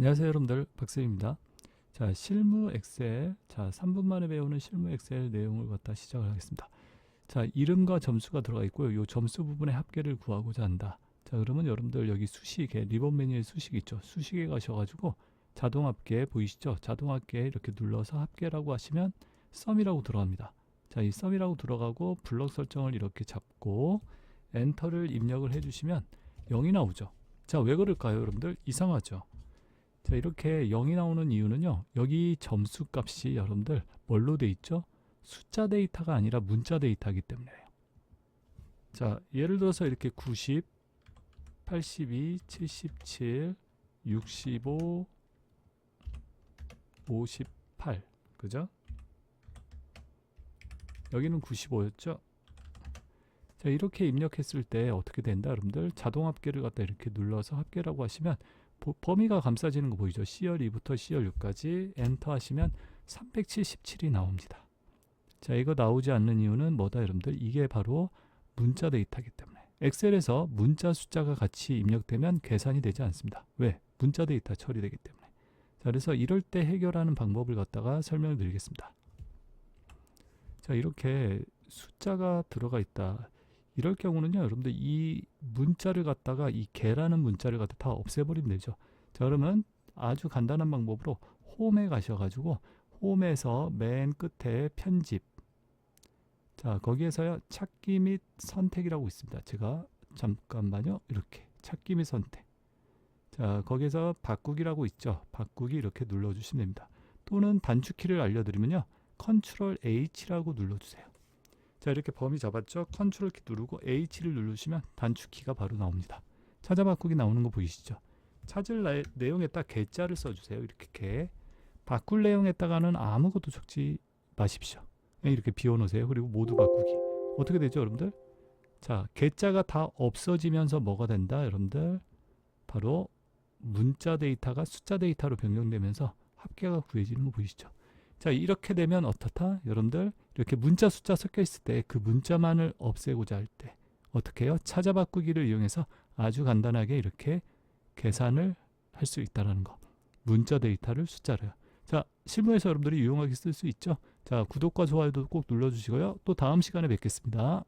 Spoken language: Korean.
안녕하세요 여러분들. 박쌤입니다. 자 실무 엑셀 자 3분 만에 배우는 실무 엑셀 내용을 갖다 시작을 하겠습니다. 자 이름과 점수가 들어가 있고요. 요 점수 부분의 합계를 구하고자 한다. 자 그러면 여러분들 여기 수식에 리본 메뉴에 수식 있죠? 수식에 가셔가지고 자동 합계 보이시죠? 자동 합계 이렇게 눌러서 합계라고 하시면 썸이라고 들어갑니다. 자이 썸이라고 들어가고 블럭 설정을 이렇게 잡고 엔터를 입력을 해주시면 0이 나오죠. 자 왜 그럴까요 여러분들? 이상하죠 자 이렇게 0이 나오는 이유는요. 여기 점수 값이 여러분들 뭘로 돼 있죠? 숫자 데이터가 아니라 문자 데이터이기 때문에요 자 예를 들어서 이렇게 90 82 77 65 58 그죠? 여기는 95였죠? 자 이렇게 입력했을 때 어떻게 된다 여러분들? 자동 합계를 갖다 이렇게 눌러서 합계라고 하시면 보- 범위가 감싸지는 거 보이죠? C열 2부터 C열 6까지 엔터 하시면 377이 나옵니다. 자, 이거 나오지 않는 이유는 뭐다 여러분들? 이게 바로 문자 데이터이기 때문에. 엑셀에서 문자 숫자가 같이 입력되면 계산이 되지 않습니다. 왜? 문자 데이터 처리되기 때문에. 자, 그래서 이럴 때 해결하는 방법을 갖다가 설명을 드리겠습니다. 자, 이렇게 숫자가 들어가 있다. 이럴 경우는요, 여러분들 이 문자를 갖다가 이 개라는 문자를 갖다 다 없애버리면 되죠. 자, 그러면 아주 간단한 방법으로 홈에 가셔가지고 홈에서 맨 끝에 편집. 자, 거기에서요 찾기 및 선택이라고 있습니다. 제가 잠깐만요, 이렇게 찾기 및 선택. 자, 거기에서 바꾸기라고 있죠. 바꾸기 이렇게 눌러주시면 됩니다. 또는 단축키를 알려드리면요, 컨트롤 H라고 눌러주세요. 자 이렇게 범위 잡았죠? 컨트롤 키 누르고 H를 누르시면 단축키가 바로 나옵니다. 찾아 바꾸기 나오는 거 보이시죠? 찾을 나- 내용에다 개자를 써주세요. 이렇게 개 바꿀 내용에다가는 아무것도 적지 마십시오. 그냥 이렇게 비워놓으세요. 그리고 모두 바꾸기. 어떻게 되죠 여러분들? 자 개자가 다 없어지면서 뭐가 된다 여러분들? 바로 문자 데이터가 숫자 데이터로 변경되면서 합계가 구해지는 거 보이시죠 자 이렇게 되면 어떻다? 여러분들 이렇게 문자 숫자 섞여 있을 때 그 문자만을 없애고자 할 때 어떻게 해요? 찾아 바꾸기를 이용해서 아주 간단하게 이렇게 계산을 할 수 있다라는 거. 문자 데이터를 숫자로요. 자 실무에서 여러분들이 유용하게 쓸 수 있죠? 자 구독과 좋아요도 꼭 눌러주시고요. 또 다음 시간에 뵙겠습니다